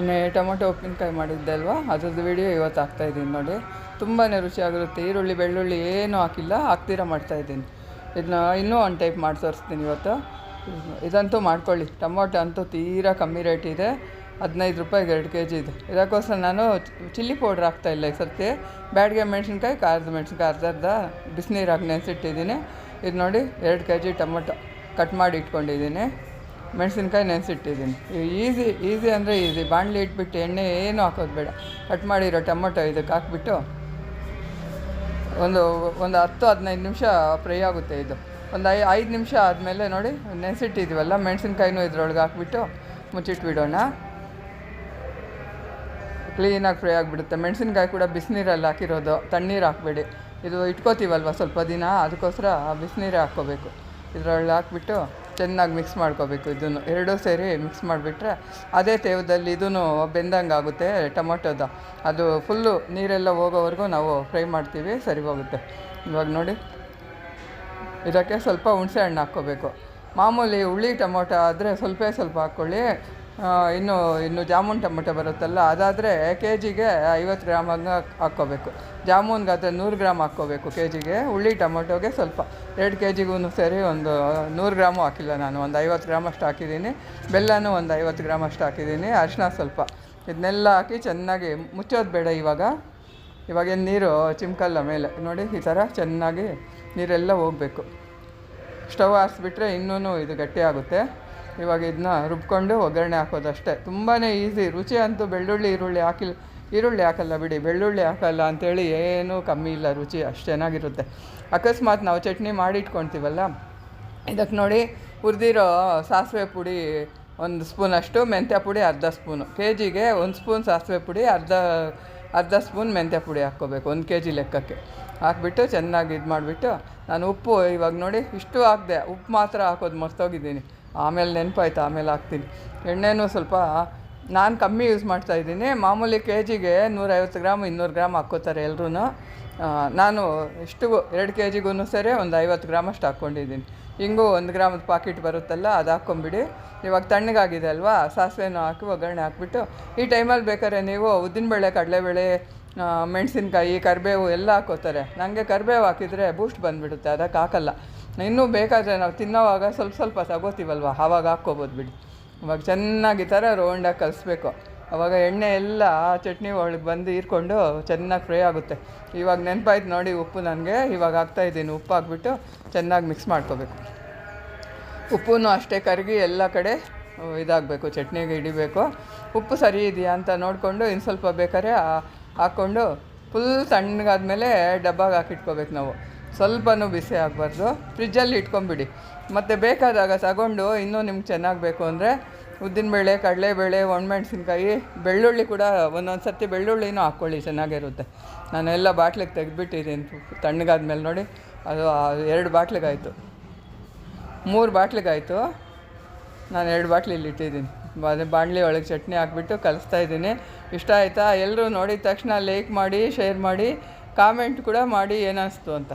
ಮೊನ್ನೆ ಟೊಮೊಟೊ ಉಪ್ಪಿನಕಾಯಿ ಮಾಡಿದ್ದೆ ಅಲ್ವಾ? ಅದರದ್ದು ವಿಡಿಯೋ ಇವತ್ತು ಹಾಕ್ತಾಯಿದ್ದೀನಿ ನೋಡಿ. ತುಂಬಾ ರುಚಿಯಾಗಿರುತ್ತೆ. ಈರುಳ್ಳಿ, ಬೆಳ್ಳುಳ್ಳಿ ಏನೂ ಹಾಕಿಲ್ಲ. ಹಾಕ್ತೀರ ಮಾಡ್ತಾಯಿದ್ದೀನಿ ಇದನ್ನ ಇನ್ನೂ ಒಂದು ಟೈಪ್ ಮಾಡಿ ತೋರಿಸ್ತೀನಿ ಇವತ್ತು. ಇದಂತೂ ಮಾಡ್ಕೊಳ್ಳಿ. ಟೊಮೊಟೊ ಅಂತೂ ತೀರಾ ಕಮ್ಮಿ ರೇಟ್ ಇದೆ. ಹದಿನೈದು ರೂಪಾಯಿಗೆ ಎರಡು ಕೆ ಜಿ ಇದೆ. ಇದಕ್ಕೋಸ್ಕರ ನಾನು ಚಿಲ್ಲಿ ಪೌಡ್ರ್ ಹಾಕ್ತಾಯಿಲ್ಲ ಈ ಸರ್ತಿ. ಬ್ಯಾಡ್ಗೆ ಮೆಣಸಿನ್ಕಾಯಿ, ಖಾರದ ಮೆಣಸಿನ್ಕಾಯಿ ಅರ್ಧ ಅರ್ಧ ಬಿಸಿನೀರಾಗಿ ನೆನೆಸಿಟ್ಟಿದ್ದೀನಿ ಇದು ನೋಡಿ ಎರಡು ಕೆ ಜಿ ಟೊಮೊಟೊ ಕಟ್ ಮಾಡಿ ಇಟ್ಕೊಂಡಿದ್ದೀನಿ. ಮೆಣಸಿನ್ಕಾಯಿ ನೆನೆಸಿಟ್ಟಿದ್ದೀನಿ. ಈಸಿ ಈಸಿ ಅಂದರೆ ಈಸಿ. ಬಾಣಲಿ ಇಟ್ಬಿಟ್ಟು ಎಣ್ಣೆ ಏನು ಹಾಕೋದು ಬೇಡ. ಕಟ್ ಮಾಡಿರೋ ಟೊಮೊಟೊ ಇದಕ್ಕೆ ಹಾಕ್ಬಿಟ್ಟು ಒಂದು ಒಂದು ಹತ್ತು, ಹದಿನೈದು ನಿಮಿಷ ಫ್ರೈ ಆಗುತ್ತೆ ಇದು. ಒಂದು ಐ, ಐದು ನಿಮಿಷ ಆದಮೇಲೆ ನೋಡಿ ನೆನೆಸಿಟ್ಟಿದ್ದೀವಲ್ಲ ಮೆಣಸಿನ್ಕಾಯಿನೂ ಇದ್ರೊಳಗೆ ಹಾಕ್ಬಿಟ್ಟು ಮುಚ್ಚಿಟ್ಬಿಡೋಣ. ಕ್ಲೀನಾಗಿ ಫ್ರೈ ಆಗಿಬಿಡುತ್ತೆ. ಮೆಣಸಿನ್ಕಾಯಿ ಕೂಡ ಬಿಸಿನೀರಲ್ಲಿ ಹಾಕಿರೋದು. ತಣ್ಣೀರು ಹಾಕಬೇಡಿ. ಇದು ಇಟ್ಕೋತೀವಲ್ವ ಸ್ವಲ್ಪ ದಿನ, ಅದಕ್ಕೋಸ್ಕರ ಬಿಸಿನೀರೇ ಹಾಕ್ಕೋಬೇಕು. ಇದರೊಳಗೆ ಹಾಕ್ಬಿಟ್ಟು ಚೆನ್ನಾಗಿ ಮಿಕ್ಸ್ ಮಾಡ್ಕೋಬೇಕು. ಇದನ್ನು ಎರಡೂ ಸೇರಿ ಮಿಕ್ಸ್ ಮಾಡಿಬಿಟ್ರೆ ಅದೇ ತೇವದಲ್ಲಿ ಇದೂ ಬೆಂದಂಗೆ ಆಗುತ್ತೆ ಟೊಮೊಟೊದ. ಅದು ಫುಲ್ಲು ನೀರೆಲ್ಲ ಹೋಗೋವರೆಗೂ ನಾವು ಫ್ರೈ ಮಾಡ್ತೀವಿ, ಸರಿ ಹೋಗುತ್ತೆ. ಇವಾಗ ನೋಡಿ. ಇದಕ್ಕೆ ಸ್ವಲ್ಪ ಹುಣಸೆ ಹಣ್ಣು ಹಾಕ್ಕೋಬೇಕು. ಮಾಮೂಲಿ ಹುಳಿ ಟೊಮೊಟೊ ಆದರೆ ಸ್ವಲ್ಪ ಸ್ವಲ್ಪ ಹಾಕ್ಕೊಳ್ಳಿ. ಇನ್ನು ಇನ್ನು ಜಾಮೂನ್ ಟೊಮೊಟೊ ಬರುತ್ತಲ್ಲ, ಅದಾದರೆ ಕೆ ಜಿಗೆ ಐವತ್ತು ಗ್ರಾಮ್ ಹಂಗೆ ಹಾಕ್ಕೋಬೇಕು. ಜಾಮೂನ್ಗಾದರೆ ನೂರು ಗ್ರಾಮ್ ಹಾಕ್ಕೋಬೇಕು ಕೆ ಜಿಗೆ ಹುಳಿ ಟೊಮೊಟೊಗೆ ಸ್ವಲ್ಪ. ಎರಡು ಕೆ ಜಿಗೂ ಸೇರಿ ಒಂದು ನೂರು ಗ್ರಾಮು ಹಾಕಿಲ್ಲ ನಾನು, ಒಂದು ಐವತ್ತು ಗ್ರಾಮ್ ಅಷ್ಟು ಹಾಕಿದ್ದೀನಿ. ಬೆಲ್ಲನೂ ಒಂದು ಐವತ್ತು ಗ್ರಾಮ್ ಅಷ್ಟು ಹಾಕಿದ್ದೀನಿ ಅರಿಶಿನ ಸ್ವಲ್ಪ. ಇದನ್ನೆಲ್ಲ ಹಾಕಿ ಚೆನ್ನಾಗಿ ಮುಚ್ಚೋದು ಬೇಡ ಇವಾಗ. ಇವಾಗೇನು ನೀರು ಚಿಮ್ಕಲ್ಲ ಮೇಲೆ, ನೋಡಿ ಈ ಥರ ಚೆನ್ನಾಗಿ ನೀರೆಲ್ಲ ಹೋಗಬೇಕು. ಸ್ಟವ್ ಹಾರಿಸ್ಬಿಟ್ರೆ ಇನ್ನೂ ಇದು ಗಟ್ಟಿ ಆಗುತ್ತೆ. ಇವಾಗ ಇದನ್ನ ರುಬ್ಕೊಂಡು ಒಗ್ಗರಣೆ ಹಾಕೋದಷ್ಟೇ. ತುಂಬಾ ಈಸಿ ರುಚಿ ಅಂತೂ ಬೆಳ್ಳುಳ್ಳಿ, ಈರುಳ್ಳಿ ಹಾಕಿಲ್ಲ ಈರುಳ್ಳಿ ಹಾಕಲ್ಲ ಬಿಡಿ. ಬೆಳ್ಳುಳ್ಳಿ ಹಾಕಲ್ಲ ಅಂಥೇಳಿ ಏನೂ ಕಮ್ಮಿ ಇಲ್ಲ ರುಚಿ. ಅಷ್ಟು ಚೆನ್ನಾಗಿರುತ್ತೆ. ಅಕಸ್ಮಾತ್ ನಾವು ಚಟ್ನಿ ಮಾಡಿ ಇಟ್ಕೊಳ್ತೀವಲ್ಲ ಇದಕ್ಕೆ ನೋಡಿ ಹುರಿದಿರೋ ಸಾಸಿವೆ ಪುಡಿ ಒಂದು ಸ್ಪೂನಷ್ಟು ಮೆಂತ್ಯ ಪುಡಿ ಅರ್ಧ ಸ್ಪೂನು. ಕೆ ಜಿಗೆ ಒಂದು ಸ್ಪೂನ್ ಸಾಸಿವೆ ಪುಡಿ, ಅರ್ಧ ಅರ್ಧ ಸ್ಪೂನ್ ಮೆಂತ್ಯ ಪುಡಿ ಹಾಕ್ಕೋಬೇಕು ಒಂದು ಕೆ ಜಿ ಲೆಕ್ಕಕ್ಕೆ. ಹಾಕ್ಬಿಟ್ಟು ಚೆನ್ನಾಗಿ ಇದು ಮಾಡಿಬಿಟ್ಟು ನಾನು ಉಪ್ಪು ಇವಾಗ ನೋಡಿ ಇಷ್ಟು ಹಾಕಿದೆ. ಉಪ್ಪು ಮಾತ್ರ ಹಾಕೋದು ಮರ್ತೋಗಿದ್ದೀನಿ. ಆಮೇಲೆ ನೆನಪಾಯ್ತು, ಆಮೇಲೆ ಹಾಕ್ತೀನಿ. ಎಣ್ಣೆನೂ ಸ್ವಲ್ಪ ನಾನು ಕಮ್ಮಿ ಯೂಸ್ ಮಾಡ್ತಾ ಇದ್ದೀನಿ. ಮಾಮೂಲಿ ಕೆ ಜಿಗೆ ನೂರೈವತ್ತು ಗ್ರಾಮ್, ಇನ್ನೂರು ಗ್ರಾಮ್ ಹಾಕ್ಕೋತಾರೆ ಎಲ್ಲರೂ ನಾನು ಇಷ್ಟು ಎರಡು ಕೆ ಜಿಗೂ ಸರಿ ಒಂದು ಐವತ್ತು ಗ್ರಾಮ್ ಅಷ್ಟು ಹಾಕ್ಕೊಂಡಿದ್ದೀನಿ. ಹಿಂಗೂ ಒಂದು ಗ್ರಾಮದ ಪಾಕಿಟ್ ಬರುತ್ತಲ್ಲ, ಅದು ಹಾಕ್ಕೊಂಬಿಡಿ. ಇವಾಗ ತಣ್ಣಗಾಗಿದೆ ಅಲ್ವಾ, ಸಾಸಿವೆನೂ ಹಾಕಿ ಒಗ್ಗರಣೆ ಹಾಕ್ಬಿಟ್ಟು. ಈ ಟೈಮಲ್ಲಿ ಬೇಕಾದ್ರೆ ನೀವು ಉದ್ದಿನಬೇಳೆ ಕಡಲೆಬೇಳೆ ಮೆಣಸಿನ್ಕಾಯಿ, ಕರಿಬೇವು ಎಲ್ಲ ಹಾಕೋತಾರೆ ನನಗೆ ಕರಿಬೇವು ಹಾಕಿದರೆ ಬೂಸ್ಟ್ ಬಂದುಬಿಡುತ್ತೆ, ಅದಕ್ಕೆ ಹಾಕಲ್ಲ. ಇನ್ನೂ ಬೇಕಾದರೆ ನಾವು ತಿನ್ನೋವಾಗ ಸ್ವಲ್ಪ ಸ್ವಲ್ಪ ತಗೋತೀವಲ್ವ? ಆವಾಗ ಹಾಕ್ಕೋಬೋದು ಬಿಡಿ. ಇವಾಗ ಚೆನ್ನಾಗಿ ಥರ ರೌಂಡಾಗಿ ಕಲಿಸ್ಬೇಕು. ಆವಾಗ ಎಣ್ಣೆ ಎಲ್ಲ ಚಟ್ನಿ ಒಳಗೆ ಬಂದು ಹೀರ್ಕೊಂಡು ಚೆನ್ನಾಗಿ ಫ್ರೈ ಆಗುತ್ತೆ. ಇವಾಗ ನೆನಪಾಯ್ತು ನೋಡಿ ಉಪ್ಪು ನನಗೆ. ಇವಾಗ ಹಾಕ್ತಾಯಿದ್ದೀನಿ ಉಪ್ಪು ಹಾಕ್ಬಿಟ್ಟು ಚೆನ್ನಾಗಿ ಮಿಕ್ಸ್ ಮಾಡ್ಕೋಬೇಕು. ಉಪ್ಪು ಅಷ್ಟೇ ಕರಗಿ ಎಲ್ಲ ಕಡೆ ಇದಾಗಬೇಕು, ಚಟ್ನಿಗೆ ಹಿಡಿಬೇಕು. ಉಪ್ಪು ಸರಿ ಇದೆಯಾ ಅಂತ ನೋಡಿಕೊಂಡು ಇನ್ನು ಸ್ವಲ್ಪ ಬೇಕಾದ್ರೆ ಹಾಕ್ಕೊಂಡು ಫುಲ್ ತಣ್ಣಗಾದ್ಮೇಲೆ ಡಬ್ಬಾಗ ಹಾಕಿಟ್ಕೋಬೇಕು ನಾವು. ಸ್ವಲ್ಪನೂ ಬಿಸಿ ಆಗಬಾರ್ದು. ಫ್ರಿಜ್ಜಲ್ಲಿ ಇಟ್ಕೊಂಬಿಡಿ. ಮತ್ತು ಬೇಕಾದಾಗ ತಗೊಂಡು ಇನ್ನೂ ನಿಮ್ಗೆ ಚೆನ್ನಾಗಿ ಬೇಕು ಅಂದರೆ ಉದ್ದಿನಬೇಳೆ, ಕಡಲೆಬೇಳೆ, ಒಣಮೆಣ್ಸಿನ್ಕಾಯಿ, ಬೆಳ್ಳುಳ್ಳಿ ಕೂಡ ಒಂದೊಂದು ಸರ್ತಿ ಬೆಳ್ಳುಳ್ಳಿನೂ ಹಾಕ್ಕೊಳ್ಳಿ, ಚೆನ್ನಾಗಿರುತ್ತೆ. ನಾನು ಎಲ್ಲ ಬಾಟ್ಲಿಗೆ ತೆಗೆದ್ಬಿಟ್ಟಿದ್ದೀನಿ. ತಣ್ಣಗಾದ್ಮೇಲೆ ನೋಡಿ, ಅದು ಎರಡು ಬಾಟ್ಲಿಗಾಯಿತು. ಮೂರು ಬಾಟ್ಲಿಗಾಯಿತು. ನಾನು ಎರಡು ಬಾಟ್ಲಿ ಇಲ್ಲಿ ಇಟ್ಟಿದ್ದೀನಿ. ಅದೇ ಬಾಣಲಿ ಒಳಗೆ ಚಟ್ನಿ ಹಾಕ್ಬಿಟ್ಟು ಕಲಿಸ್ತಾ ಇದ್ದೀನಿ. ಇಷ್ಟ ಆಯಿತಾ? ಎಲ್ಲರೂ ನೋಡಿದ ತಕ್ಷಣ ಲೈಕ್ ಮಾಡಿ, ಶೇರ್ ಮಾಡಿ, ಕಾಮೆಂಟ್ ಕೂಡ ಮಾಡಿ ಏನಿಸ್ತು ಅಂತ.